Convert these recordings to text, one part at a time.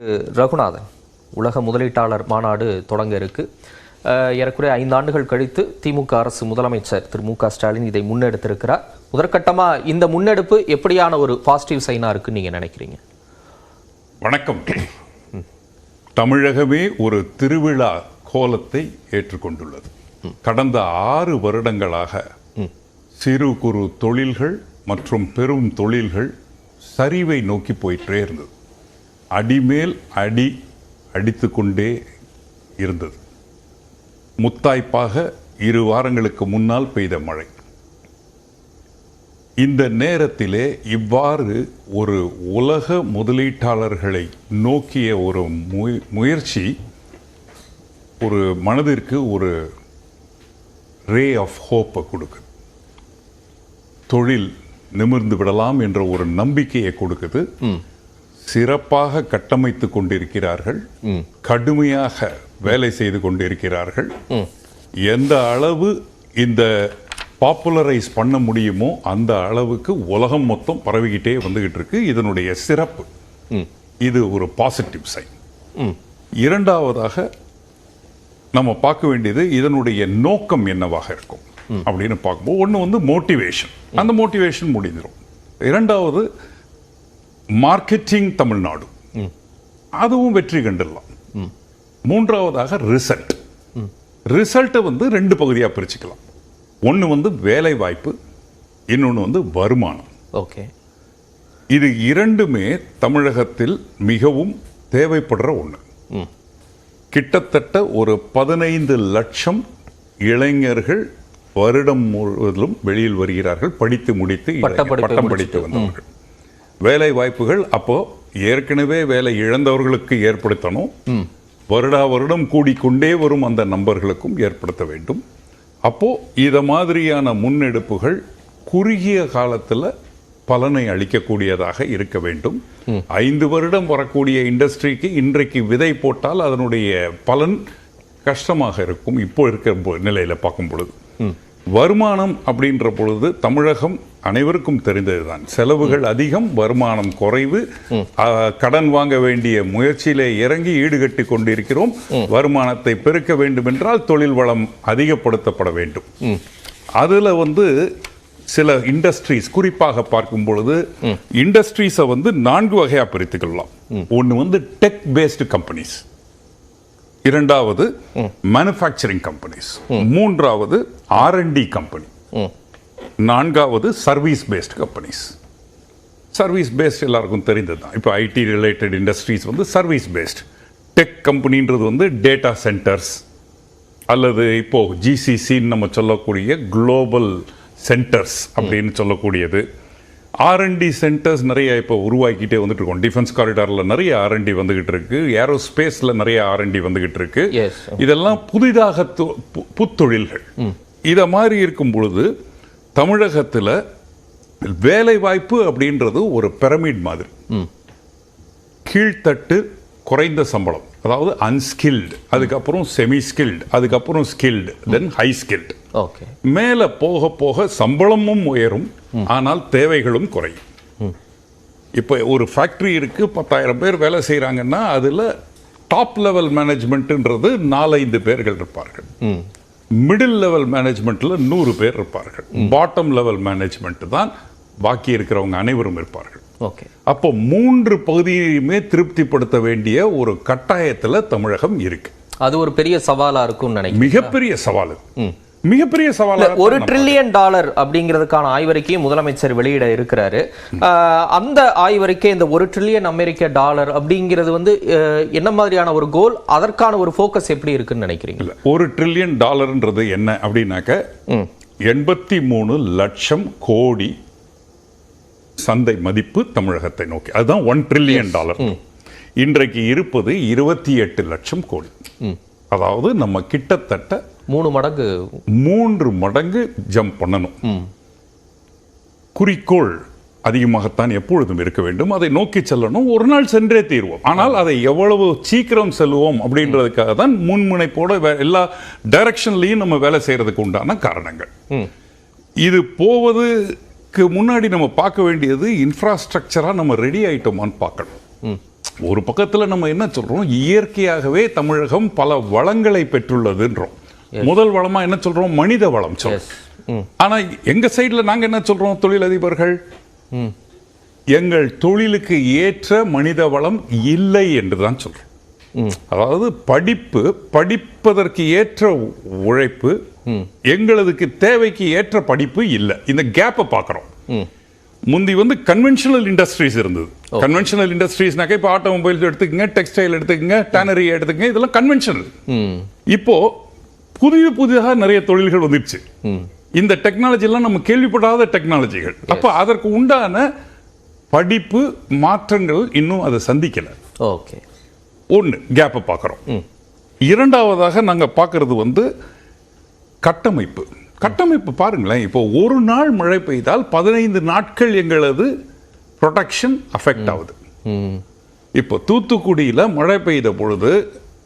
ரகுநாதன் உலக முதலீட்டாளர் மாநாடு தொடங்க இருக்கு. ஏறக்குறைய ஐந்து ஆண்டுகள் கழித்து திமுக அரசு முதலமைச்சர் திரு மு க ஸ்டாலின் இதை முன்னெடுத்திருக்கிறார். முதற்கட்டமா இந்த முன்னெடுப்பு எப்படியான ஒரு பாசிட்டிவ் சைனா இருக்குன்னு நீங்க நினைக்கிறீங்க? வணக்கம். தமிழகமே ஒரு திருவிழா கோலத்தை ஏற்றுக்கொண்டுள்ளது. கடந்த ஆறு வருடங்களாக சிறு குறு தொழில்கள் மற்றும் பெரும் தொழில்கள் சரிவை நோக்கி போயிட்டே இருந்தது. அடிமேல் அடி அடித்து கொண்டே இருந்தது. முத்தாய்ப்பாக இரு வாரங்களுக்கு முன்னால் பெய்த மழை. இந்த நேரத்திலே இவ்வாறு ஒரு உலக முதலீட்டாளர்களை நோக்கிய ஒரு முயற்சி ஒரு மனதிற்கு ஒரு ரே ஆஃப் ஹோப்பை கொடுக்குது. தொழில் நிமிர்ந்து விடலாம் என்ற ஒரு நம்பிக்கையை கொடுக்குது. சிறப்பாக கட்டமைத்து கொண்டிருக்கிறார்கள். கடுமையாக வேலை செய்து கொண்டிருக்கிறார்கள். எந்த அளவு இந்த பாப்புலரைஸ் பண்ண முடியுமோ அந்த அளவுக்கு உலகம் மொத்தம் பரவிக்கிட்டே வந்துகிட்டு இருக்கு. இதனுடைய சிறப்பு. இது ஒரு பாசிட்டிவ் சைன் இரண்டாவதாக நம்ம பார்க்க வேண்டியது இதனுடைய நோக்கம் என்னவாக இருக்கும் அப்படின்னு பார்க்கும்போது ஒன்று வந்து மோட்டிவேஷன் அந்த மோட்டிவேஷன் முடிஞ்சிடும் இரண்டாவது மார்க்கெட்டிங் தமிழ்நாடு அதுவும் வெற்றி கண்டுடலாம் மூன்றாவதாக ரிசல்ட் ரிசல்ட்டை வந்து ரெண்டு பகுதியாக பிரிச்சுக்கலாம். ஒன்று வந்து வேலை வாய்ப்பு இன்னொன்று வந்து வருமானம். ஓகே. இது இரண்டுமே தமிழகத்தில் மிகவும் தேவைப்படுற ஒன்று கிட்டத்தட்ட ஒரு பதினைந்து லட்சம் இளைஞர்கள் வருடம் முழுவதிலும் வெளியில் வருகிறார்கள் படித்து முடித்து பட்டம் படித்து வந்தவர்கள். வேலை வாய்ப்புகள் அப்போ ஏற்கனவே வேலை இழந்தவர்களுக்கு ஏற்படுத்தணும். வருடா வருடம் கூடிக்கொண்டே வரும் அந்த நம்பர்களுக்கும் ஏற்படுத்த வேண்டும். அப்போ இத மாதிரியான முன்னெடுப்புகள் குறுகிய காலத்தில் பலனை அளிக்கக்கூடியதாக இருக்க வேண்டும். ஐந்து வருடம் வரக்கூடிய இண்டஸ்ட்ரிக்கு இன்றைக்கு விதை போட்டால் அதனுடைய பலன் கஷ்டமாக இருக்கும் இப்போ இருக்கிற நிலையில் நிலையில பார்க்கும் பொழுது. வருமானம் அப்படின்ற பொழுது தமிழகம் அனைவருக்கும் தெரிந்ததுதான். செலவுகள் அதிகம் வருமானம் குறைவு. கடன் வாங்க வேண்டிய முயற்சியிலே இறங்கி ஈடுகட்டி கொண்டிருக்கிறோம். வருமானத்தை பெருக்க வேண்டும் என்றால் தொழில் வளம் அதிகப்படுத்தப்பட வேண்டும். அதுல வந்து சில இண்டஸ்ட்ரீஸ் குறிப்பாக பார்க்கும் பொழுது இண்டஸ்ட்ரீஸை வந்து நான்கு வகையா பிரித்துக்கொள்ளலாம். ஒன்னு வந்து டெக் பேஸ்டு கம்பெனிஸ் இரண்டாவது மேனுஃபேக்சரிங் கம்பெனிஸ் மூன்றாவது ஆர்என்டி கம்பெனி நான்காவது service based companies service based எல்லாருக்கும் தெரிந்தது தான் இப்போ ஐடி ரிலேட்டட் இண்டஸ்ட்ரீஸ் வந்து சர்வீஸ் பேஸ்ட் டெக் கம்பெனின்றது வந்து டேட்டா சென்டர்ஸ் அல்லது இப்போ ஜிசிசின்னு நம்ம சொல்லக்கூடிய குளோபல் சென்டர்ஸ் அப்படின்னு சொல்லக்கூடியது. ஆர்என்டி சென்டர்ஸ் நிறைய இப்போ உருவாக்கிட்டே வந்துட்டு இருக்கோம் டிஃபென்ஸ் காரிடாரில் நிறைய ஆர்என்டி வந்துகிட்டு இருக்கு ஏரோஸ்பேஸில் நிறைய ஆர்என்டி வந்துகிட்டு இருக்கு. இதெல்லாம் புதிதாக புத்தொழில்கள். இத மாதிரி இருக்கும் பொழுது தமிழகத்துல வேலை வாய்ப்பு அப்படின்றது ஒரு பிரமிட் மாதிரி. கீழ்த்தட்டு குறைந்த சம்பளம். அதாவது அன்ஸ்கில்டு அதுக்கப்புறம் செமி ஸ்கில்டு அதுக்கப்புறம் skilled then high skilled okay. மேல போக போக சம்பளமும் உயரும் ஆனால் தேவைகளும் குறையும். இப்போ ஒரு ஃபேக்டரி இருக்கு பத்தாயிரம் பேர் வேலை செய்றாங்கன்னா அதுல டாப் லெவல் மேனேஜ்மெண்ட்ன்றது நாலைந்து பேர்கள் இருப்பார்கள். மிடில் லெவல் மேனேஜ்மெண்ட்ல நூறு பேர் இருப்பார்கள். பாட்டம் லெவல் மேனேஜ்மெண்ட் தான் பாக்கி இருக்கிறவங்க அனைவரும் இருப்பார்கள். ஓகே. அப்போ மூன்று பகுதியுமே திருப்திப்படுத்த வேண்டிய ஒரு கட்டாயத்துல தமிழகம் இருக்கு. அது ஒரு பெரிய சவாலா இருக்கும்னு நினைக்கிறேன் மிகப்பெரிய சவால் மிகப்பெரிய சவால் ஒரு ட்ரில்லியன் டாலர் அப்படிங்கிறதுக்கான ஆய்வறிக்கையை முதலமைச்சர் வெளியிட இருக்கிறாரு. அந்த ஆய்வறிக்கை இந்த ஒரு ட்ரில்லியன் அமெரிக்க டாலர் அப்படிங்கிறது வந்து என்ன மாதிரியான ஒரு கோல் அதற்கான ஒரு ஃபோக்கஸ் எப்படி இருக்குன்னு நினைக்கிறீங்க? ஒரு ட்ரில்லியன் டாலர்ன்றது என்ன அப்படின்னாக்க எண்பத்தி மூணு லட்சம் கோடி சந்தை மதிப்பு தமிழகத்தை நோக்கி. அதுதான் ஒன் ட்ரில்லியன் டாலர் இன்றைக்கு இருப்பது இருபத்தி எட்டு லட்சம் கோடி. அதாவது நம்ம கிட்டத்தட்ட மூணு மடங்கு. மூன்று மடங்கு ஜம்ப் பண்ணணும். குறிக்கோள் அதிகமாகத்தான் எப்பொழுதும் இருக்க வேண்டும். அதை நோக்கி செல்லணும். ஒரு நாள் சென்றே தீர்வோம். ஆனால் அதை எவ்வளவு சீக்கிரம் செல்வோம் அப்படின்றதுக்காக தான் முன்முனைப்போட எல்லா டைரக்ஷன்லையும் நம்ம வேலை செய்யறதுக்கு உண்டான காரணங்கள். இது போவதுக்கு முன்னாடி நம்ம பார்க்க வேண்டியது இன்ஃப்ராஸ்ட்ரக்சரா நம்ம ரெடி ஆயிட்டோமான்னு பார்க்கணும். ஒரு பக்கத்துல நம்ம என்ன சொல்றோம்? இயற்கையாகவே தமிழகம் பல வளங்களை பெற்றுள்ளதுன்றோம். முதல் வளமா என்ன சொல்றோம்? மனித வளம் சொல்றோம். ஆனா எங்க சைடுல நாங்க என்ன சொல்றோம் தொழிலதிபர்கள்? எங்கள் தொழிலுக்கு ஏற்ற மனித வளம் இல்லை என்று தான் சொல்றோம். அதாவது படிப்பு படிப்பதற்கு ஏற்ற உழைப்பு எங்களதுக்கு தேவைக்கு ஏற்ற படிப்பு இல்லை. இந்த கேப்பை பார்க்குறோம். முந்தி வந்து கன்வென்ஷனல் இண்டஸ்ட்ரீஸ் இருந்தது. கன்வென்ஷனல் இண்டஸ்ட்ரீஸ்னாக்க இப்போ ஆட்டோமொபைல்ஸ் எடுத்துக்கங்க டெக்ஸ்டைல் எடுத்துக்கங்க டேனரி எடுத்துக்கங்க இதெல்லாம் கன்வென்ஷனல் ம். இப்போ புதிய புதிதாக நிறைய தொழில்கள் வந்துருச்சு. ம். இந்த டெக்னாலஜி எல்லாம் நம்ம கேள்விப்படாத டெக்னாலஜிகள் அப்ப அதற்கு உண்டான படிப்பு மாற்றங்கள் இன்னும் அதை சந்திக்கல. ஓகே. ஒன்று கேப்பை பார்க்குறோம் இரண்டாவதாக நாங்க பார்க்கறது வந்து கட்டமைப்பு. கட்டமைப்பு பாருங்களேன் இப்போ ஒரு நாள் மழை பெய்தால் பதினைந்து நாட்கள் எங்களது ப்ரொடெக்ஷன் அஃபெக்ட் ஆகுது. இப்போ தூத்துக்குடியில மழை பெய்த பொழுது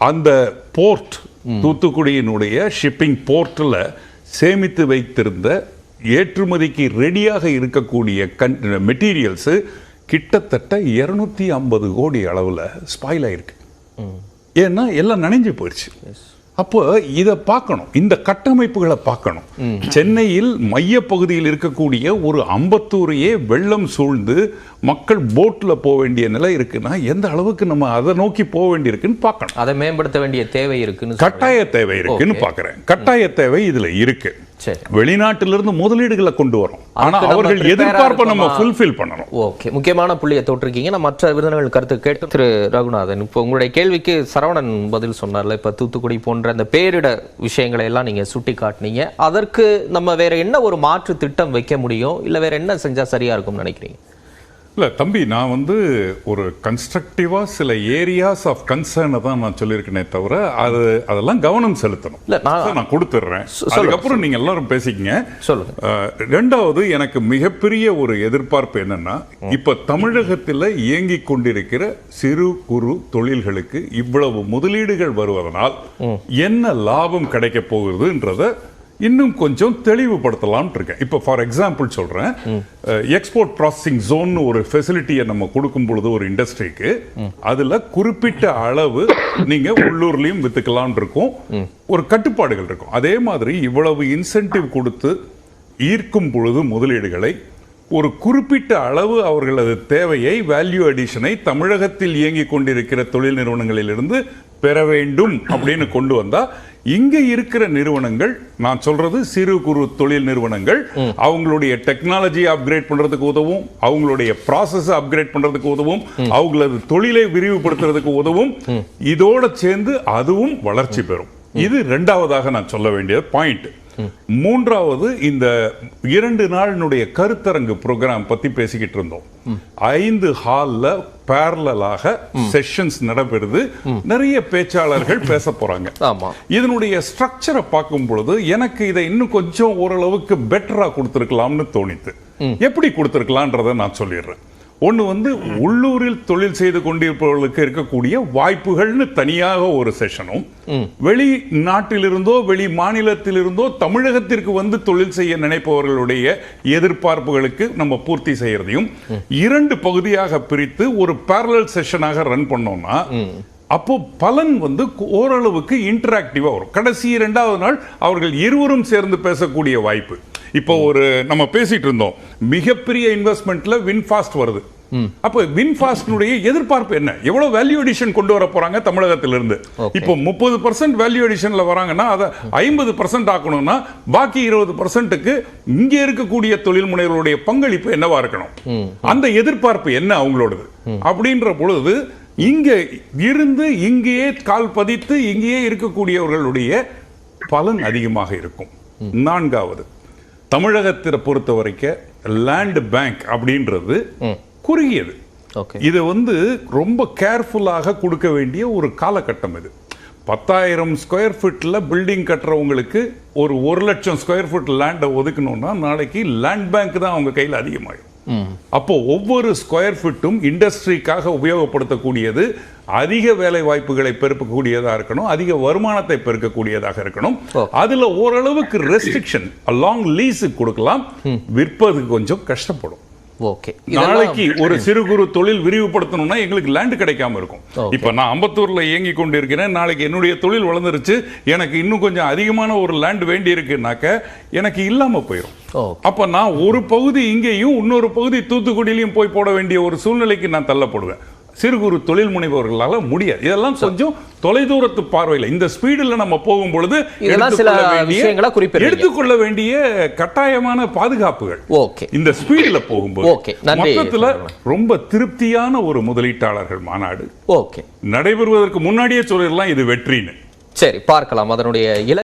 அந்த போர்ட் தூத்துக்குடியினுடைய ஷிப்பிங் போர்ட்டில் சேமித்து வைத்திருந்த ஏற்றுமதிக்கு ரெடியாக இருக்கக்கூடிய கன் மெட்டீரியல்ஸு கிட்டத்தட்ட இருநூத்தி ஐம்பது கோடி அளவில் ஸ்பாயில் ஆயிருக்கு. ஏன்னா எல்லாம் நனைஞ்சு போயிடுச்சு. அப்போ இதை பார்க்கணும். இந்த கட்டமைப்புகளை பார்க்கணும். சென்னையில் மையப்பகுதியில் இருக்கக்கூடிய ஒரு அம்பத்தூரையே வெள்ளம் சூழ்ந்து மக்கள் போட்ல போக வேண்டிய நிலை இருக்குன்னா எந்த அளவுக்கு நம்ம அதை நோக்கி போக வேண்டியிருக்குன்னு பார்க்கணும். அதை மேம்படுத்த வேண்டிய தேவை இருக்குன்னு. கட்டாய தேவை இருக்குன்னு பார்க்கறேன். கட்டாய தேவை இதுல இருக்கு. சரி. வெளிநாட்டிலிருந்து முதலீடுகளை கொண்டு வரோம். ஆனா அதுக்கு நம்ம அவர்கள் எதிர்பார்ப்பை நம்ம? ஃபுல்ஃபில் பண்ணணும். ஓகே. முக்கியமான புள்ளியை தொட்டிருக்கீங்க. நான் மற்ற விருந்தினர்கள் கருத்து கேட்டு திரு ரகுநாதன் இப்போ உங்களுடைய கேள்விக்கு சரவணன் பதில் சொன்னார்ல இப்போ தூத்துக்குடி போன்ற அந்த பேரிட விஷயங்களை எல்லாம் நீங்க சுட்டி காட்டினீங்க அதற்கு நம்ம வேற என்ன ஒரு மாற்று திட்டம் வைக்க முடியும்? இல்ல வேற என்ன செஞ்சா சரியா இருக்கும்னு நினைக்கிறீங்க? இல்ல தம்பி நான் வந்து ஒரு கன்ஸ்ட்ரக்டிவா சில ஏரியாஸ் ஆஃப் கன்சர்னை தான் நான் சொல்லியிருக்கேனே தவிர அது அதெல்லாம் கவனம் செலுத்தணும். இல்ல நான் நான் கொடுத்துட்றேன். அதுக்கப்புறம் நீங்க எல்லாரும் பேசிக்கங்க. சொல்லுங்க. ரெண்டாவது எனக்கு மிகப்பெரிய ஒரு எதிர்பார்ப்பு என்னன்னா இப்ப தமிழகத்தில் இயங்கிக் கொண்டிருக்கிற சிறு குறு தொழில்களுக்கு இவ்வளவு முதலீடுகள் வருவதனால் என்ன லாபம் கிடைக்க போகுதுன்றத இன்னும் கொஞ்சம் தெளிவுபடுத்தலாம்னு இருக்கேன். இப்போ ஃபார் எக்ஸாம்பிள் சொல்றேன். எக்ஸ்போர்ட் ப்ராசஸிங் ஜோன் ஒரு ஃபெசிலிட்டியை நம்ம கொடுக்கும் பொழுது ஒரு இண்டஸ்ட்ரிக்கு அதுல குறிப்பிட்ட அளவு நீங்க உள்ளூர்லயும் வித்துக்கலாம்னு இருக்கும். ஒரு கட்டுப்பாடுகள் இருக்கும். அதே மாதிரி இவ்வளவு இன்சென்டிவ் கொடுத்து ஈர்க்கும் பொழுது முதலீடுகளை ஒரு குறிப்பிட்ட அளவு அவர்களது தேவையை வேல்யூ அடிஷனை தமிழகத்தில் இயங்கிக் கொண்டிருக்கிற தொழில் நிறுவனங்களிலிருந்து பெற வேண்டும் அப்படின்னு கொண்டு வந்தா இங்க இருக்கிற நிறுவனங்கள் நான் சொல்றது சிறு குறு தொழில் நிறுவனங்கள் அவங்களுடைய டெக்னாலஜி அப்கிரேட் பண்றதுக்கு உதவும் அவங்களுடைய ப்ராசஸ் அப்கிரேட் பண்றதுக்கு உதவும் அவங்களது தொழிலை விரிவுபடுத்துறதுக்கு உதவும் இதோட சேர்ந்து அதுவும் வளர்ச்சி பெறும். இது இரண்டாவதாக நான் சொல்ல வேண்டிய பாயிண்ட் மூன்றாவது இந்த இரண்டு நாளினுடைய கருத்தரங்கு ப்ரோக்ராம் பத்தி பேசிக்கிட்டு இருந்தோம். ஐந்து ஹால்ல பேரலாக செஷன்ஸ் நடைபெறுது. நிறைய பேச்சாளர்கள் பேச போறாங்க. இதனுடைய ஸ்ட்ரக்சரை பார்க்கும் பொழுது எனக்கு இதை இன்னும் கொஞ்சம் ஓரளவுக்கு பெட்டரா கொடுத்துருக்கலாம்னு தோணித்து. எப்படி கொடுத்துருக்கலான்றதை நான் சொல்லிடுறேன். ஒன்று வந்து உள்ளூரில் தொழில் செய்து கொண்டிருப்பவர்களுக்கு இருக்கக்கூடிய வாய்ப்புகள்னு தனியாக ஒரு செஷனும் வெளி நாட்டிலிருந்தோ வெளி மாநிலத்திலிருந்தோ தமிழகத்திற்கு வந்து தொழில் செய்ய நினைப்பவர்களுடைய எதிர்பார்ப்புகளுக்கு நம்ம பூர்த்தி செய்யறதையும் இரண்டு பகுதியாக பிரித்து ஒரு பேரலல் செஷனாக ரன் பண்ணோம்னா அப்போ பலன் வந்து ஓரளவுக்கு இன்டராக்டிவா வரும். கடைசி இரண்டாவது நாள் அவர்கள் இருவரும் சேர்ந்து பேசக்கூடிய வாய்ப்பு. இப்போ ஒரு நம்ம பேசிட்டு இருந்தோம். மிகப்பெரிய இன்வெஸ்ட்மெண்ட்ல வின்ஃபாஸ்ட் வருது. அப்போ வின்ஃபாஸ்ட்னுடைய எதிர்பார்ப்பு என்ன? எவ்வளவு வேல்யூ அடிஷன் கொண்டு வர போறாங்க தமிழகத்திலிருந்து? இப்போ முப்பது பர்சன்ட் வேல்யூ அடிஷன்ல வராங்கன்னா அதை ஐம்பது பர்சன்ட் ஆக்கணும்னா பாக்கி இருபது பர்சன்ட்டுக்கு இங்க இருக்கக்கூடிய தொழில் முனைவர்களுடைய பங்களிப்பு என்னவா இருக்கணும்? அந்த எதிர்பார்ப்பு என்ன அவங்களோடது? அப்படின்ற பொழுது இங்க இருந்து இங்கேயே கால் பதித்து இங்கேயே இருக்கக்கூடியவர்களுடைய பலன் அதிகமாக இருக்கும். நான்காவது தமிழகத்தை பொறுத்த வரைக்கும் லேண்ட் பேங்க் அப்படின்றது குறுகியது. ஓகே. இதை வந்து ரொம்ப கேர்ஃபுல்லாக கொடுக்க வேண்டிய ஒரு காலகட்டம் இது. பத்தாயிரம் ஸ்கொயர் ஃபீட்ல பில்டிங் கட்டுறவங்களுக்கு ஒரு ஒரு லட்சம் ஸ்கொயர் ஃபீட் லேண்டை ஒதுக்கணும்னா நாளைக்கு லேண்ட் பேங்க் தான் அவங்க கையில் அதிகமாகும் அப்போ ஒவ்வொரு ஸ்கொயர் ஃபீட்டும் இண்டஸ்ட்ரிக்காக உபயோகப்படுத்தக்கூடியது அதிக வேலை வாய்ப்புகளை பெருக்கக்கூடியதாக இருக்கணும் அதிக வருமானத்தை பெருக்கக்கூடியதாக இருக்கணும். அதுல ஓரளவுக்கு ரெஸ்ட்ரிக்ஷன் லாங் லீஸுக்கு கொடுக்கலாம். விற்பது கொஞ்சம் கஷ்டப்படும். ஓகே. நாளைக்கு ஒரு சிறு குறு தொழில் விரிவுபடுத்தணும்னா எங்களுக்கு லேண்ட் கிடைக்காம இருக்கும். இப்ப நான் அம்பத்தூர்ல இயங்கி கொண்டு இருக்கிறேன் நாளைக்கு என்னுடைய தொழில் வளர்ந்துருச்சு. எனக்கு இன்னும் கொஞ்சம் அதிகமான ஒரு லேண்ட் வேண்டி இருக்குனாக்க எனக்கு இல்லாம போயிடும் அப்ப நான் ஒரு பகுதி இங்கேயும் இன்னொரு பகுதி தூத்துக்குடியிலையும் போய் போட வேண்டிய ஒரு சூழ்நிலைக்கு நான் தள்ளப்படுவேன். சிறு குறு தொழில் முனைவோர்களால முடியாது. இதெல்லாம் கொஞ்சம் தொலைதூரத்து பார்வையில். இந்த ஸ்பீடில் நம்ம போகும் பொழுது எடுத்துக்கொள்ள வேண்டிய- கட்டாயமான பாதுகாப்புகள். ஓகே. இந்த ஸ்பீட்ல போகும்போது நன்றி. மொத்தத்துல ரொம்ப திருப்தியான ஒரு முதலீட்டாளர்கள் மாநாடு. ஓகே. நடைபெறுவதற்கு முன்னாடியே சொல்லிடலாம் இது வெற்றின்னு. சரி பார்க்கலாம். அதனுடைய இல